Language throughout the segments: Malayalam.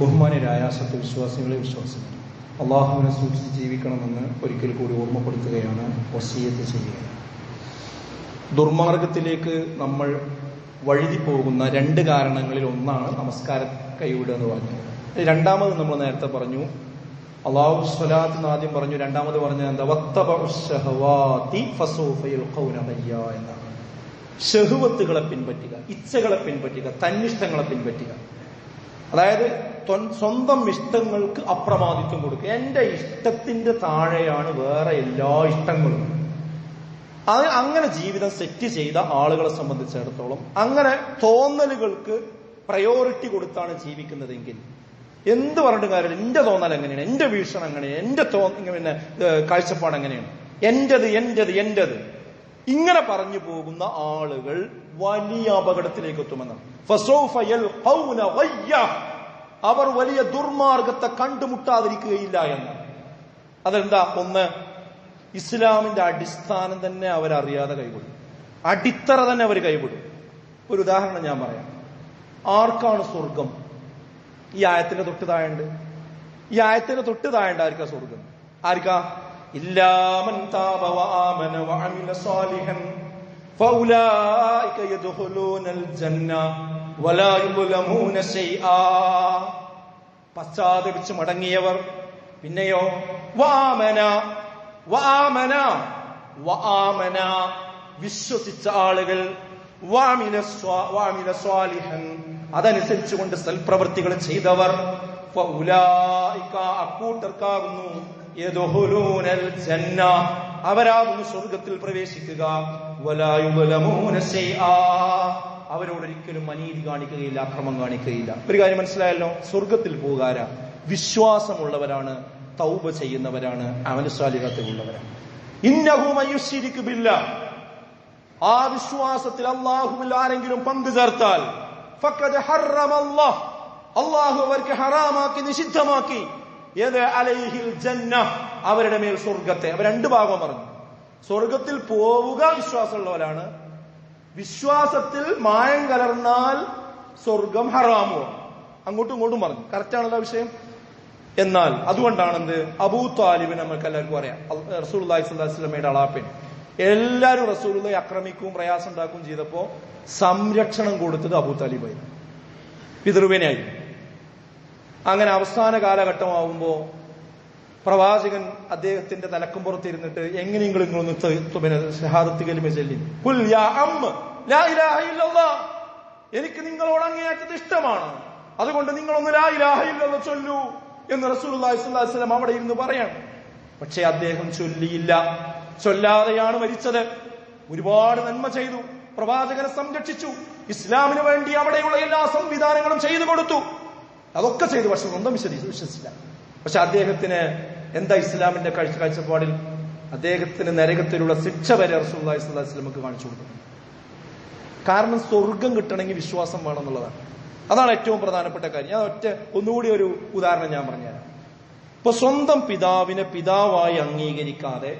ബഹുമാനരായ സത്യവിശ്വാസികളെ വിശ്വാസികൾ അള്ളാഹുവിനെ സൂക്ഷിച്ച് ജീവിക്കണമെന്ന് ഒരിക്കൽ കൂടി ഓർമ്മപ്പെടുത്തുകയാണ് വസീയത്ത് ചെയ്യുക. ദുർമാർഗത്തിലേക്ക് നമ്മൾ വഴുതി പോകുന്ന രണ്ട് കാരണങ്ങളിൽ ഒന്നാണ് നമസ്കാരം കൈവിടുക എന്ന് പറഞ്ഞത്. രണ്ടാമത് നമ്മൾ നേരത്തെ പറഞ്ഞു അള്ളാഹു സ്വലാത്ത് ആദ്യം പറഞ്ഞു രണ്ടാമത് പറഞ്ഞത് എന്താ? എന്നാണ്. ഷെഹുവത്തുകളെ പിൻപറ്റുക ഇച്ഛകളെ പിൻപറ്റുക തന്നിഷ്ടങ്ങളെ പിൻപറ്റുക. അതായത് സ്വന്തം ഇഷ്ടങ്ങൾക്ക് അപ്രമാദിത്വം കൊടുക്കുക. എന്റെ ഇഷ്ടത്തിന്റെ താഴെയാണ് വേറെ എല്ലാ ഇഷ്ടങ്ങളും. അത് അങ്ങനെ ജീവിതം സെറ്റ് ചെയ്ത ആളുകളെ സംബന്ധിച്ചിടത്തോളം അങ്ങനെ തോന്നലുകൾക്ക് പ്രയോറിറ്റി കൊടുത്താണ് ജീവിക്കുന്നതെങ്കിൽ എന്ത് പറഞ്ഞിട്ട് കാര്യമില്ല. എന്റെ തോന്നൽ എങ്ങനെയാണ്? എന്റെ വീക്ഷണം എങ്ങനെയാണ്? എന്റെ തോ പിന്നെ കാഴ്ചപ്പാട് എങ്ങനെയാണ്? എന്റത് എന്റത് എന്റത്. ഇങ്ങനെ പറഞ്ഞു പോകുന്ന ആളുകൾ വലിയ അപകടത്തിലേക്ക് എത്തുമെന്നാണ്. അവർ വലിയ ദുർമാർഗത്തെ കണ്ടുമുട്ടാതിരിക്കുകയില്ല എന്ന്. അതെന്താ? ഒന്ന് ഇസ്ലാമിന്റെ അടിസ്ഥാനം തന്നെ അവരറിയാതെ കൈവിടും. അടിത്തറ തന്നെ അവർ കൈവിടും. ഒരു ഉദാഹരണം ഞാൻ പറയാം. ആർക്കാണ് സ്വർഗം? ഈ ആയത്തിന്റെ തൊട്ട് താഴണ്ട് ഈ ആയത്തിന്റെ തൊട്ട് താഴണ്ട് ആർക്കാ സ്വർഗം? ആർക്കാ? ഇല്ലാമൻ ജന്ന വലാ പശ്ചാത്തപിച്ച് മടങ്ങിയവർ. പിന്നെയോ വാമന വാമന വാമന വിശ്വസിച്ച ആളുകൾ വാമിന വാമിന സ്വാലിഹൻ അതനുസരിച്ച് കൊണ്ട് സൽപ്രവൃത്തികൾ ചെയ്തവർ. അക്കൂട്ടർക്കാകുന്നു. അവരാകുന്നു സ്വർഗത്തിൽ പ്രവേശിക്കുക. വലാ യുദ്ലമൂന ശൈആ. അവരോടൊരിക്കലും അനീതി കാണിക്കുകയില്ല അക്രമം കാണിക്കുകയില്ല. ഒരു കാര്യം മനസ്സിലായല്ലോ? സ്വർഗത്തിൽ പോകാര. വിശ്വാസമുള്ളവരാണ് തൗബ ചെയ്യുന്നവരാണ് അവനസ്വാലികത്തിലുള്ളവരാണ് ഇന്നഹുമയുശിരിക്കുമില്ല ആ വിശ്വാസത്തിൽ അള്ളാഹുവിൽ ആരെങ്കിലും പങ്കു ചേർത്താൽ. അള്ളാഹു അവർക്ക് ഹറാമാക്കി നിഷിദ്ധമാക്കി. ഏത്? അലൈഹിൽ ജന്ന. അവരുടെ മേൽ സ്വർഗത്തെ അവർ രണ്ട് ഭാഗം പറഞ്ഞു. സ്വർഗത്തിൽ പോവുക വിശ്വാസമുള്ളവരാണ് വിശ്വാസത്തിൽ മായം കലർന്നാൽ സ്വർഗം ഹറാമോ. അങ്ങോട്ടും ഇങ്ങോട്ടും പറഞ്ഞു. കറക്റ്റ് ആണല്ലോ വിഷയം? എന്നാൽ അതുകൊണ്ടാണെന്ത്? അബൂ താലിബിന് നമുക്ക് എല്ലാവർക്കും അറിയാം. റസൂൽ സ്വലമയുടെ അളാപ്പൻ എല്ലാവരും റസൂലുള്ളയെ അക്രമിക്കും പ്രയാസം ഉണ്ടാക്കും ചെയ്തപ്പോ സംരക്ഷണം കൊടുത്തത് അബൂ താലിബായി. പിതൃവേനായിരുന്നു അങ്ങനെ അവസാന കാലഘട്ടമാവുമ്പോ പ്രവാചകൻ അദ്ദേഹത്തിന്റെ തലക്കുംപുറത്ത് ഇരുന്നിട്ട് എങ്ങനെയെങ്കിലും ചൊല്ലി. എനിക്ക് നിങ്ങളോട് അങ്ങേയറ്റത് ഇഷ്ടമാണ്. അതുകൊണ്ട് നിങ്ങളൊന്ന് ലാ ഇലാഹ ഇല്ലല്ലാഹ് ചൊല്ലൂ എന്ന് വസല്ലം അവിടെ ഇരുന്ന് പറയാണ്. പക്ഷെ അദ്ദേഹം ചൊല്ലിയില്ല. ചൊല്ലാതെയാണ് മരിച്ചത്. ഒരുപാട് നന്മ ചെയ്തു. പ്രവാചകനെ സംരക്ഷിച്ചു. ഇസ്ലാമിന് വേണ്ടി അവിടെയുള്ള എല്ലാ സംവിധാനങ്ങളും ചെയ്തു കൊടുത്തു. അതൊക്കെ ചെയ്തു. പക്ഷെ സ്വന്തം വിശ്വസിച്ചു വിശ്വസിച്ചില്ല. പക്ഷെ അദ്ദേഹത്തിന് എന്താ ഇസ്ലാമിന്റെ കാഴ്ച കാഴ്ചപ്പാടിൽ? അദ്ദേഹത്തിന് നരകത്തിലുള്ള ശിക്ഷ വരെ റസൂല്ലാഹി സ്വല്ലല്ലാഹു അലൈഹി വസല്ലമക്ക് കാണിച്ചു കൊടുക്കുന്നു. കാരണം സ്വർഗം കിട്ടണമെങ്കിൽ വിശ്വാസം വേണം എന്നുള്ളതാണ്. അതാണ് ഏറ്റവും പ്രധാനപ്പെട്ട കാര്യം. ഞാൻ ഒറ്റ ഒന്നുകൂടി ഒരു ഉദാഹരണം ഞാൻ പറഞ്ഞുതരാം. ഇപ്പൊ സ്വന്തം പിതാവിനെ പിതാവായി അംഗീകരിക്കാതെ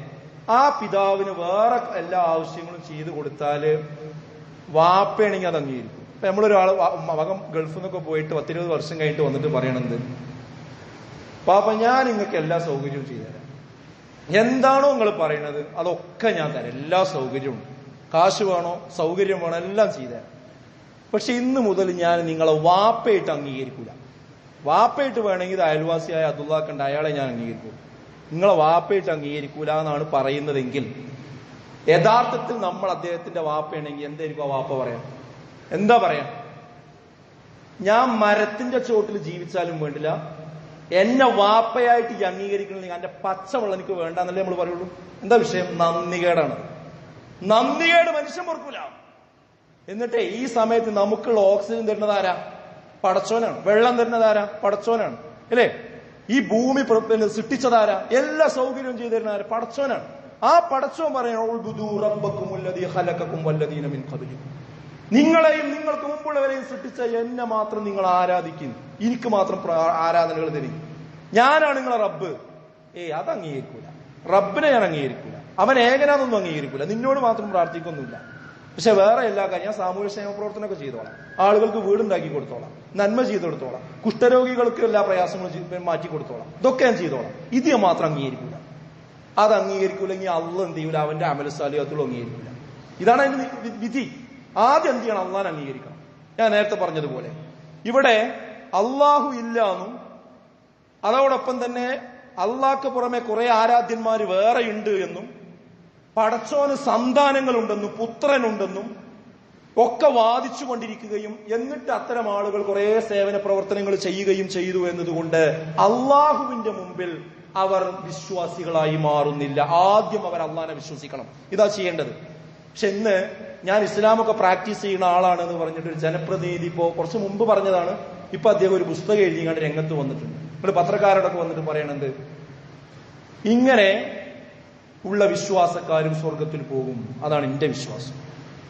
ആ പിതാവിന് വേറെ എല്ലാ ആവശ്യങ്ങളും ചെയ്തു കൊടുത്താൽ വാപ്പയാണെങ്കിൽ അത് അംഗീകരിക്കും. ഇപ്പൊ നമ്മളൊരാൾ മകൻ ഗൾഫിൽ നിന്നൊക്കെ പോയിട്ട് പത്തിരുപത് വർഷം കഴിഞ്ഞിട്ട് വന്നിട്ട് പറയണത് പാപ്പ ഞാൻ നിങ്ങൾക്ക് എല്ലാ സൗകര്യവും ചെയ്തുതരാം എന്താണോ നിങ്ങൾ പറയുന്നത് അതൊക്കെ ഞാൻ തരാം. എല്ലാ സൗകര്യവും. കാശ് വേണോ സൗകര്യം വേണോ എല്ലാം ചെയ്തുതരാം പക്ഷെ ഇന്ന് മുതൽ ഞാൻ നിങ്ങളെ വാപ്പയിട്ട് അംഗീകരിക്കൂല. വാപ്പയിട്ട് വേണമെങ്കിൽ അയൽവാസിയായ അബ്ദുള്ളാക്കണ്ട് അയാളെ ഞാൻ അംഗീകരിക്കൂ. നിങ്ങളെ വാപ്പയിട്ട് അംഗീകരിക്കൂല എന്നാണ് പറയുന്നതെങ്കിൽ യഥാർത്ഥത്തിൽ നമ്മൾ അദ്ദേഹത്തിന്റെ വാപ്പയാണെങ്കിൽ എന്തായിരിക്കും ആ വാപ്പ പറയാം? എന്താ പറയാം? ഞാൻ മരത്തിന്റെ ചോട്ടിൽ ജീവിച്ചാലും വേണ്ടില്ല എന്നെ വാപ്പയായിട്ട് അംഗീകരിക്കണമെങ്കിൽ എന്റെ പച്ചവെള്ളം എനിക്ക് വേണ്ട എന്നല്ലേ നമ്മൾ പറയുള്ളൂ. എന്താ വിഷയം? നന്ദികേടാണ്. നന്ദികേട് മനുഷ്യൻ പൊറക്കൂല. എന്നിട്ട് ഈ സമയത്ത് നമുക്കുള്ള ഓക്സിജൻ തരുന്നത് ആരാ? പടച്ചോനാണ്. വെള്ളം തരുന്നത് ആരാ? പടച്ചോനാണ്. അല്ലേ? ഈ ഭൂമി സൃഷ്ടിച്ചതാരാ എല്ലാ സൗകര്യവും ചെയ്തു തരുന്ന ആരാ? പടച്ചോനാണ്. ആ പടച്ചോൻ പറയണം നിങ്ങളെയും നിങ്ങൾക്ക് മുമ്പുള്ളവരെയും സൃഷ്ടിച്ച എന്നെ മാത്രം നിങ്ങൾ ആരാധിക്കുന്നു. എനിക്ക് മാത്രം ആരാധനകൾ തരും. ഞാനാണ് നിങ്ങളെ റബ്ബ്. ഏ അത് അംഗീകരിക്കൂല. റബ്ബിനെ ഞാൻ അംഗീകരിക്കൂല. അവൻ ഏകനാന്നൊന്നും അംഗീകരിക്കൂല. നിന്നോട് മാത്രം പ്രാർത്ഥിക്കൊന്നുമില്ല. പക്ഷെ വേറെ എല്ലാ കാര്യം ഞാൻ സാമൂഹ്യ ക്ഷേമ പ്രവർത്തനമൊക്കെ ചെയ്തോളാം. ആളുകൾക്ക് വീടുണ്ടാക്കി കൊടുത്തോളാം. നന്മ ചെയ്തു കൊടുത്തോളാം. കുഷ്ഠരോഗികൾക്ക് എല്ലാ പ്രയാസങ്ങളും മാറ്റി കൊടുത്തോളാം. ഇതൊക്കെ ഞാൻ ചെയ്തോളാം. ഇത് ഞാൻ മാത്രം അംഗീകരിക്കൂല. അത് അംഗീകരിക്കൂലെങ്കിൽ അള്ള എന്ത് ചെയ്യൂല? അവന്റെ അമലസാലികത്തുള്ള അംഗീകരിക്കൂല. ഇതാണ് അതിന്റെ വിധി. ആദ്യം എന്ത് ചെയ്യണം? അള്ളാൻ അംഗീകരിക്കണം. ഞാൻ നേരത്തെ പറഞ്ഞതുപോലെ. ഇവിടെ അള്ളാഹു ഇല്ല എന്നും അതോടൊപ്പം തന്നെ അള്ളാഹ്ക്ക് പുറമെ കുറെ ആരാധ്യന്മാര് ഉണ്ട് എന്നും പടച്ചോന് സന്താനങ്ങളുണ്ടെന്നും പുത്രനുണ്ടെന്നും ഒക്കെ വാദിച്ചു കൊണ്ടിരിക്കുകയും എന്നിട്ട് അത്തരം ആളുകൾ കുറെ സേവന പ്രവർത്തനങ്ങൾ ചെയ്യുകയും ചെയ്തു എന്നതുകൊണ്ട് അള്ളാഹുവിന്റെ മുമ്പിൽ അവർ വിശ്വാസികളായി മാറുന്നില്ല. ആദ്യം അവർ അള്ളാഹിനെ വിശ്വസിക്കണം. ഇതാ ചെയ്യേണ്ടത്. പക്ഷെ ഇന്ന് ഞാൻ ഇസ്ലാമൊക്കെ പ്രാക്ടീസ് ചെയ്യുന്ന ആളാണെന്ന് പറഞ്ഞിട്ട് ഒരു ജനപ്രതിനിധി ഇപ്പോ കുറച്ച് മുമ്പ് പറഞ്ഞതാണ്. ഇപ്പൊ അദ്ദേഹം ഒരു പുസ്തകം എഴുതിയാണ് രംഗത്ത് വന്നിട്ടുണ്ട്. നമ്മൾ പത്രക്കാരോടൊക്കെ വന്നിട്ട് പറയണത് ഇങ്ങനെ ഉള്ള വിശ്വാസക്കാരും സ്വർഗത്തിൽ പോകും. അതാണ് എന്റെ വിശ്വാസം.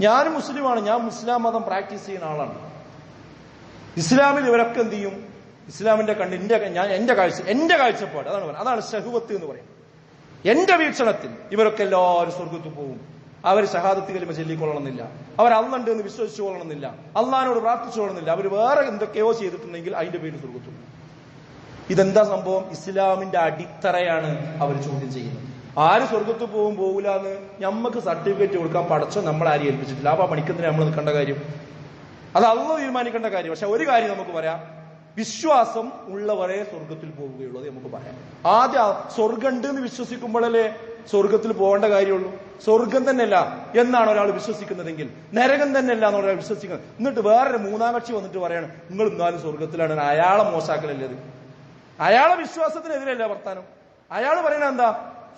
ഞാൻ മുസ്ലിമാണ് ഞാൻ മുസ്ലാം മതം പ്രാക്ടീസ് ചെയ്യുന്ന ആളാണ്. ഇസ്ലാമിൽ ഇവരൊക്കെ എന്ത് ചെയ്യും? ഇസ്ലാമിന്റെ കണ്ട് എന്റെ ഞാൻ എന്റെ കാഴ്ച എന്റെ കാഴ്ചപ്പാട് അതാണ് അതാണ് ഷഹുവത്ത് എന്ന് പറയുന്നത്. എന്റെ വീക്ഷണത്തിൽ ഇവരൊക്കെ എല്ലാവരും സ്വർഗത്തിൽ പോകും. അവർ ഷഹാദത്ത് കലിമ ചൊല്ലിക്കൊള്ളണമെന്നില്ല. അവർ അന്നുണ്ട് എന്ന് വിശ്വസിച്ചു കൊള്ളണമെന്നില്ല. അള്ളഹാനോട് പ്രാർത്ഥിച്ചു കൊള്ളണമെന്നില്ല. അവർ വേറെ എന്തൊക്കെയോ ചെയ്തിട്ടുണ്ടെങ്കിൽ അതിന്റെ പേര് സ്വർഗത്തിൽ ഇതെന്താ സംഭവം? ഇസ്ലാമിന്റെ അടിത്തറയാണ് അവർ ചോദ്യം ചെയ്യുന്നത്. ആര് സ്വർഗത്ത് പോകും പോകില്ല എന്ന് ഞമ്മക്ക് സർട്ടിഫിക്കറ്റ് കൊടുക്കാൻ പടച്ചോ നമ്മൾ ആരും ഏൽപ്പിച്ചിട്ടില്ല. അപ്പൊ പണിക്കുന്നതിന് നമ്മൾ നിൽക്കേണ്ട കാര്യം. അത് അള്ള തീരുമാനിക്കേണ്ട കാര്യം. പക്ഷെ ഒരു കാര്യം നമുക്ക് പറയാം. വിശ്വാസം ഉള്ളവരെ സ്വർഗത്തിൽ പോവുകയുള്ളൂ അത് നമുക്ക് പറയാം. ആദ്യം ആ സ്വർഗം ഉണ്ട് എന്ന് വിശ്വസിക്കുമ്പോഴല്ലേ സ്വർഗത്തിൽ പോകേണ്ട കാര്യമുള്ളൂ? സ്വർഗം തന്നെയല്ല എന്നാണ് ഒരാൾ വിശ്വസിക്കുന്നതെങ്കിൽ നരകം തന്നെയല്ല എന്ന് ഒരാൾ വിശ്വസിക്കുന്നത്. എന്നിട്ട് വേറൊരു മൂന്നാം കക്ഷി വന്നിട്ട് പറയാണ് നിങ്ങൾ എന്നാലും സ്വർഗത്തിലാണ്. അയാളെ മോശാക്കലല്ലേ അയാളെ വിശ്വാസത്തിനെതിരല്ല വർത്താനം? അയാൾ പറയണ എന്താ?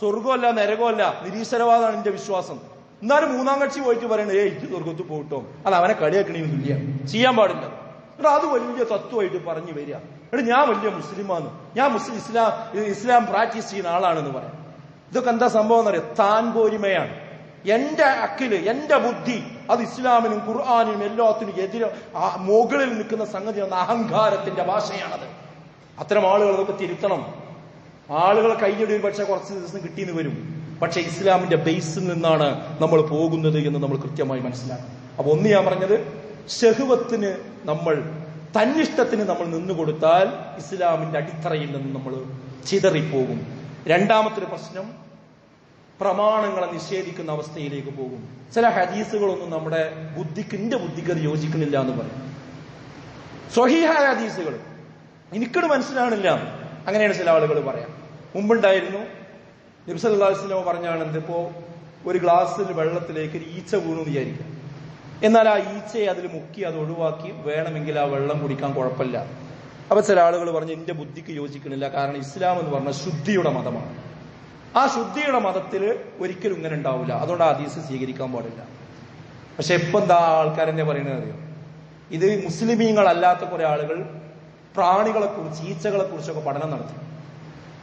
സ്വർഗമല്ല നരകമല്ല നിരീശ്വരവാദമാണ് എന്റെ വിശ്വാസം. എന്നാലും മൂന്നാം കക്ഷി പോയിട്ട് പറയണേ ഏ ഇത് സ്വർഗത്തിൽ പോയിട്ടോ? അത് അവനെ കളിയാക്കണേന്ന് ഇല്ല. ചെയ്യാൻ പാടില്ല. അത് വലിയ തത്വമായിട്ട് പറഞ്ഞു വരിക. എന്നിട്ട് ഞാൻ വലിയ മുസ്ലിമാണ് ഞാൻ മുസ്ലിം ഇസ്ലാം ഇസ്ലാം പ്രാക്ടീസ് ചെയ്യുന്ന ആളാണെന്ന് പറയാം. ഇതൊക്കെ എന്താ സംഭവം എന്നറിയാം? താൻ പോരിമയാണ് എന്റെ അക്കിൽ എന്റെ ബുദ്ധി അത് ഇസ്ലാമിനും ഖുർആാനിനും എല്ലാത്തിനും എതിരെ മുകളിൽ നിൽക്കുന്ന സംഗതി എന്ന അഹങ്കാരത്തിന്റെ ഭാഷയാണത്. അത്തരം ആളുകൾ അതൊക്കെ തിരുത്തണം. ആളുകൾ കൈയ്യടി പക്ഷെ കുറച്ച് ദിവസം കിട്ടിയെന്ന് വരും. പക്ഷെ ഇസ്ലാമിന്റെ ബേസിൽ നിന്നാണ് നമ്മൾ പോകുന്നത് എന്ന് നമ്മൾ കൃത്യമായി മനസ്സിലാക്കണം. അപ്പൊ ഒന്ന് ഞാൻ പറഞ്ഞത് ഷെഹുവത്തിന് നമ്മൾ തന്നിഷ്ടത്തിന് നമ്മൾ നിന്നുകൊടുത്താൽ ഇസ്ലാമിന്റെ അടിത്തറയിൽ നിന്ന് നമ്മൾ ചിതറിപ്പോകും. രണ്ടാമത്തെ പ്രശ്നം പ്രമാണങ്ങളെ നിഷേധിക്കുന്ന അവസ്ഥയിലേക്ക് പോകും. ചില ഹദീസുകളൊന്നും നമ്മുടെ ബുദ്ധിക്ക് എന്റെ ബുദ്ധിക്ക് അത് യോജിക്കുന്നില്ല എന്ന് പറയും. സ്വഹീഹായ ഹദീസുകൾ. എനിക്കത് മനസ്സിലാണില്ല അങ്ങനെയാണ് ചില ആളുകൾ പറയാം. മുമ്പുണ്ടായിരുന്നു നബ്സല്ലാസ്ലമ പറഞ്ഞാണ് എന്തിപ്പോ ഒരു ഗ്ലാസ്സിൽ വെള്ളത്തിലേക്ക് ഒരു ഈച്ച വീണു വിചാരിക്കുക. വിചാരിക്കാം എന്നാൽ ആ ഈച്ചയെ അതിൽ മുക്കി അത് ഒഴിവാക്കി വേണമെങ്കിൽ ആ വെള്ളം കുടിക്കാൻ കുഴപ്പമില്ല. അപ്പൊ ചില ആളുകൾ പറഞ്ഞു എന്റെ ബുദ്ധിക്ക് യോജിക്കണില്ല. കാരണം ഇസ്ലാം എന്ന് പറഞ്ഞ ശുദ്ധിയുടെ മതമാണ്. ആ ശുദ്ധിയുടെ മതത്തിൽ ഒരിക്കലും ഇങ്ങനെ ഉണ്ടാവില്ല. അതുകൊണ്ട് ആ സ്വീകരിക്കാൻ പാടില്ല. പക്ഷെ ഇപ്പം എന്താ ആൾക്കാരെന്നെ പറയുന്നത് അറിയോ? ഇത് മുസ്ലിമീങ്ങളല്ലാത്ത കുറെ ആളുകൾ പ്രാണികളെ കുറിച്ച് ഈച്ചകളെ കുറിച്ചൊക്കെ പഠനം നടത്തി.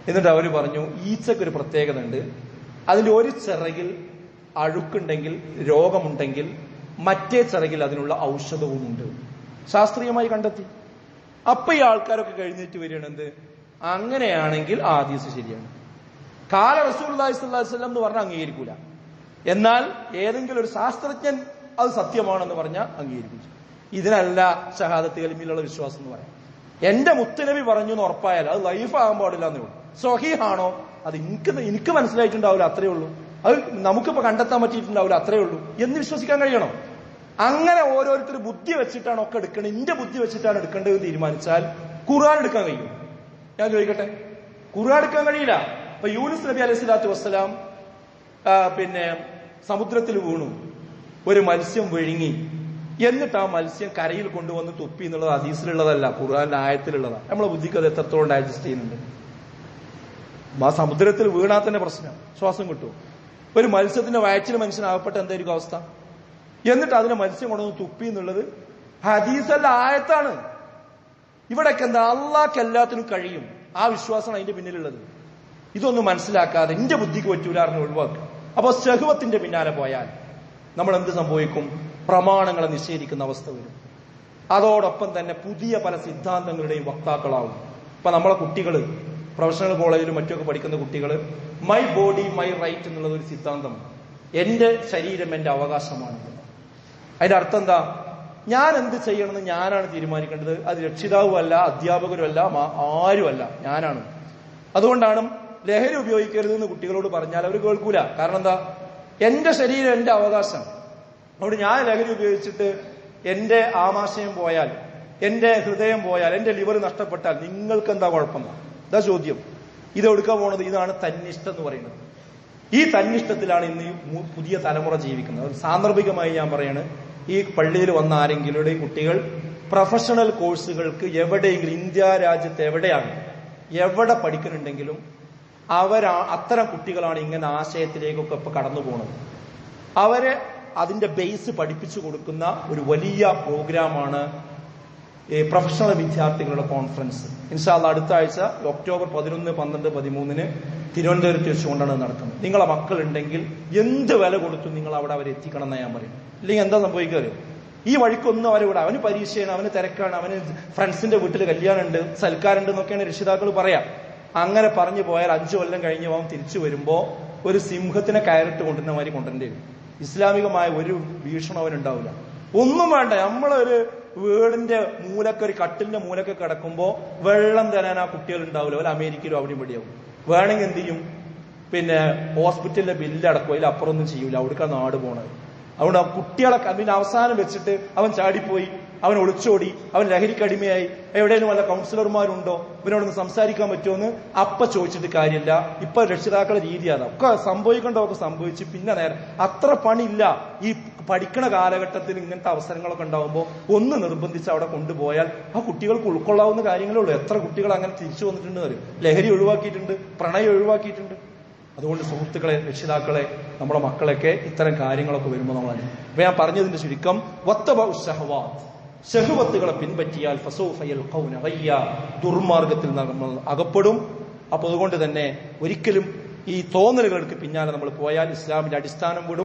എന്നിട്ട് അവർ പറഞ്ഞു ഈച്ചക്ക് ഒരു പ്രത്യേകത ഉണ്ട് അതിന്റെ ഒരു ചിറകിൽ അഴുക്കുണ്ടെങ്കിൽ രോഗമുണ്ടെങ്കിൽ മറ്റേ ചിറകിൽ അതിനുള്ള ഔഷധവും ഉണ്ട് ശാസ്ത്രീയമായി കണ്ടെത്തി. അപ്പൊ ഈ ആൾക്കാരൊക്കെ കഴിഞ്ഞിട്ട് വരികയാണ് എന്ത്? അങ്ങനെയാണെങ്കിൽ ആദീസ് ശരിയാണ്. കാല റസൂൽ വസ്ലം എന്ന് പറഞ്ഞാൽ അംഗീകരിക്കൂല. എന്നാൽ ഏതെങ്കിലും ഒരു ശാസ്ത്രജ്ഞൻ അത് സത്യമാണെന്ന് പറഞ്ഞാൽ അംഗീകരിക്കും ഇതിനല്ല ഷഹാദത്ത് കലിമിലുള്ള വിശ്വാസം എന്ന് പറയാം. എന്റെ മുത്തനബി പറഞ്ഞു എന്ന് ഉറപ്പായാൽ അത് ലൈഫ് ആകാൻ പാടില്ല എന്നേ ഉള്ളൂ. സ്വഹീഹാണോ അത് എനിക്ക് എനിക്ക് മനസ്സിലായിട്ടുണ്ടാവില്ല അത്രേ ഉള്ളൂ. അത് നമുക്കിപ്പോ കണ്ടെത്താൻ പറ്റിയിട്ടുണ്ടാവില്ല അത്രേ ഉള്ളൂ. എന്ന് വിശ്വസിക്കാൻ കഴിയണം? അങ്ങനെ ഓരോരുത്തർ ബുദ്ധി വെച്ചിട്ടാണ് ഒക്കെ എടുക്കേണ്ടത് എന്റെ ബുദ്ധി വെച്ചിട്ടാണ് എടുക്കേണ്ടത് എന്ന് തീരുമാനിച്ചാൽ ഖുർആൻ എടുക്കാൻ കഴിയും. ഞാൻ ചോദിക്കട്ടെ? ഖുർആൻ എടുക്കാൻ കഴിയില്ല. അപ്പൊ യൂനിസ് നബി അലൈഹി സ്വലാത്തു വസ്സലാം പിന്നെ സമുദ്രത്തിൽ വീണു. ഒരു മത്സ്യം വിഴുങ്ങി. എന്നിട്ട് ആ മത്സ്യം കരയിൽ കൊണ്ടുവന്ന് തുപ്പി എന്നുള്ളത് അതീസിലുള്ളതല്ല ഖുർആന്റെ ആയത്തിലുള്ളതാണ്. നമ്മളെ ബുദ്ധിക്ക് അത് എത്രത്തോളം ഡൈജസ്റ്റ് ചെയ്യുന്നുണ്ട്. ആ സമുദ്രത്തിൽ വീണാൽ തന്നെ പ്രശ്നം. ശ്വാസം കിട്ടും ഒരു മത്സ്യത്തിന്റെ വയറ്റിൽ മനുഷ്യനാകപ്പെട്ട എന്തായിരിക്കും അവസ്ഥ? എന്നിട്ട് അതിനെ മത്സ്യം കൊണ്ടുവന്ന് തുപ്പി എന്നുള്ളത് ഹദീസല്ല ആയത്താണ്. ഇവിടെയൊക്കെ എന്താ? അള്ളാഹ്ക്ക് എല്ലാത്തിനും കഴിയും. ആ വിശ്വാസമാണ് അതിന്റെ പിന്നിലുള്ളത്. ഇതൊന്നും മനസ്സിലാക്കാതെ എന്റെ ബുദ്ധിക്ക് പറ്റൂലാറിന് ഒഴിവാക്കുക. അപ്പൊ സഹുവത്തിന്റെ പിന്നാലെ പോയാൽ നമ്മൾ എന്ത് സംഭവിക്കും? പ്രമാണങ്ങളെ നിഷേധിക്കുന്ന അവസ്ഥ വരും. അതോടൊപ്പം തന്നെ പുതിയ പല സിദ്ധാന്തങ്ങളുടെയും വക്താക്കളാവും. ഇപ്പൊ നമ്മളെ കുട്ടികൾ പ്രൊഫഷണൽ കോളേജിലും മറ്റൊക്കെ പഠിക്കുന്ന കുട്ടികൾ മൈ ബോഡി മൈ റൈറ്റ് എന്നുള്ളത് ഒരു സിദ്ധാന്തം. എന്റെ ശരീരം എന്റെ അവകാശമാണ്. അതിന്റെ അർത്ഥം എന്താ? ഞാൻ എന്ത് ചെയ്യണമെന്ന് ഞാനാണ് തീരുമാനിക്കേണ്ടത്. അത് രക്ഷിതാവും അല്ല അധ്യാപകരും അല്ല ആരുമല്ല. ഞാനാണ്. അതുകൊണ്ടാണ് ലഹരി ഉപയോഗിക്കരുത് എന്ന് കുട്ടികളോട് പറഞ്ഞാൽ അവർ കേൾക്കൂല. കാരണം എന്താ? എന്റെ ശരീരം എന്റെ അവകാശം. അതുകൊണ്ട് ഞാൻ ലഹരി ഉപയോഗിച്ചിട്ട് എന്റെ ആമാശയം പോയാൽ എന്റെ ഹൃദയം പോയാൽ എന്റെ ലിവർ നഷ്ടപ്പെട്ടാൽ നിങ്ങൾക്ക് എന്താ കുഴപ്പം? ഇതാ ചോദ്യം. ഇത് എടുക്കാൻ പോണത്? ഇതാണ് തന്നിഷ്ടം എന്ന് പറയുന്നത്. ഈ തന്നിഷ്ടത്തിലാണ് ഇന്ന് പുതിയ തലമുറ ജീവിക്കുന്നത്. സാന്ദർഭികമായി ഞാൻ പറയാണ്. ഈ പള്ളിയിൽ വന്ന ആരെങ്കിലും ഈ കുട്ടികൾ പ്രൊഫഷണൽ കോഴ്സുകൾക്ക് എവിടെയെങ്കിലും ഇന്ത്യ രാജ്യത്ത് എവിടെയാണ്? എവിടെ പഠിക്കുന്നുണ്ടെങ്കിലും അവരാ അത്തരം കുട്ടികളാണ് ഇങ്ങനെ ആശയത്തിലേക്കൊക്കെ ഇപ്പൊ കടന്നു പോകുന്നത്. അവരെ അതിന്റെ ബേസ് പഠിപ്പിച്ചു കൊടുക്കുന്ന ഒരു വലിയ പ്രോഗ്രാമാണ് ഈ പ്രൊഫഷണൽ വിദ്യാർത്ഥികളുടെ കോൺഫറൻസ്. ഇൻഷാല്ല അടുത്ത ആഴ്ച ഒക്ടോബർ പതിനൊന്ന് പന്ത്രണ്ട് പതിമൂന്നിന് തിരുവനന്തപുരത്ത് വെച്ചുകൊണ്ടാണ് നടക്കുന്നത് നിങ്ങളെ മക്കൾ ഉണ്ടെങ്കിൽ എന്ത് വില കൊടുത്തു നിങ്ങൾ അവിടെ അവരെ എത്തിക്കണം എന്ന് ഞാൻ പറയും. ഇല്ലെങ്കിൽ എന്താ സംഭവിക്കുക ഈ വഴിക്കൊന്നും അവരെ വിടാം അവന് പരീക്ഷയാണ് അവന് തിരക്കാണ് അവന് ഫ്രണ്ട്സിന്റെ വീട്ടിൽ കല്യാണമുണ്ട് സൽക്കാരുണ്ട് എന്നൊക്കെയാണ് രക്ഷിതാക്കൾ പറയാം. അങ്ങനെ പറഞ്ഞു പോയാൽ അഞ്ചു കൊല്ലം കഴിഞ്ഞ് അവൻ തിരിച്ചു വരുമ്പോ ഒരു സിംഹത്തിനെ കയറിട്ട് കൊണ്ടുവരുന്ന മാതിരി കൊണ്ടുവരേണ്ടി വരും. ഇസ്ലാമികമായ ഒരു ഭീഷണം അവനുണ്ടാവില്ല. ഒന്നും വേണ്ട നമ്മളൊരു വീടിന്റെ മൂലക്ക് ഒരു കട്ടിലിന്റെ മൂലക്ക് കിടക്കുമ്പോ വെള്ളം തരാൻ ആ കുട്ടികൾ ഉണ്ടാവില്ല അവർ അമേരിക്കയിലും അവിടെയും ഇവിടെയാവും വേണമെങ്കിൽ എന്ത് ചെയ്യും? പിന്നെ ഹോസ്പിറ്റലിന്റെ ബില്ല് അടക്കും. അതിൽ അപ്പുറമൊന്നും ചെയ്യൂല. അവിടേക്കാ നാട് പോണത്. അതുകൊണ്ട് ആ കുട്ടികളെ അതിന് അവസാനം വെച്ചിട്ട് അവൻ ചാടിപ്പോയി. അവൻ ഒളിച്ചോടി അവൻ ലഹരിക്കടിമയായി എവിടെയെങ്കിലും വല്ല കൗൺസിലർമാരുണ്ടോ ഇവനോടൊന്ന് സംസാരിക്കാൻ പറ്റുമോ അപ്പ ചോദിച്ചിട്ട് കാര്യമില്ല. ഇപ്പൊ രക്ഷിതാക്കളുടെ രീതി അതാ ഒക്കെ സംഭവിക്കേണ്ടതൊക്കെ സംഭവിച്ച് പിന്നെ നേരം അത്ര പണിയില്ല. ഈ പഠിക്കണ കാലഘട്ടത്തിൽ ഇങ്ങനത്തെ അവസരങ്ങളൊക്കെ ഉണ്ടാകുമ്പോൾ ഒന്ന് നിർബന്ധിച്ച് അവിടെ കൊണ്ടുപോയാൽ ആ കുട്ടികൾക്ക് ഉൾക്കൊള്ളാവുന്ന കാര്യങ്ങളേ ഉള്ളൂ. എത്ര കുട്ടികൾ അങ്ങനെ തിരിച്ചു വന്നിട്ടുണ്ട് അവർ ലഹരി ഒഴിവാക്കിയിട്ടുണ്ട് പ്രണയം ഒഴിവാക്കിയിട്ടുണ്ട്. അതുകൊണ്ട് സുഹൃത്തുക്കളെ രക്ഷിതാക്കളെ നമ്മുടെ മക്കളൊക്കെ ഇത്തരം കാര്യങ്ങളൊക്കെ വരുമ്പോൾ നമ്മൾ. അപ്പൊ ഞാൻ പറഞ്ഞതിന്റെ ചുരുക്കം വത്തബ ശഹവാത്ത്. ഷഹുവത്തുകളെ പിൻപറ്റിയാൽ ഫസോഫയൽ ഗയ്യ ദുർമാർഗത്തിൽ നമ്മൾ അകപ്പെടും. അപ്പൊ അതുകൊണ്ട് തന്നെ ഒരിക്കലും ഈ തോന്നലുകൾക്ക് പിന്നാലെ നമ്മൾ പോയാൽ ഇസ്ലാമിന്റെ അടിസ്ഥാനം വിടും.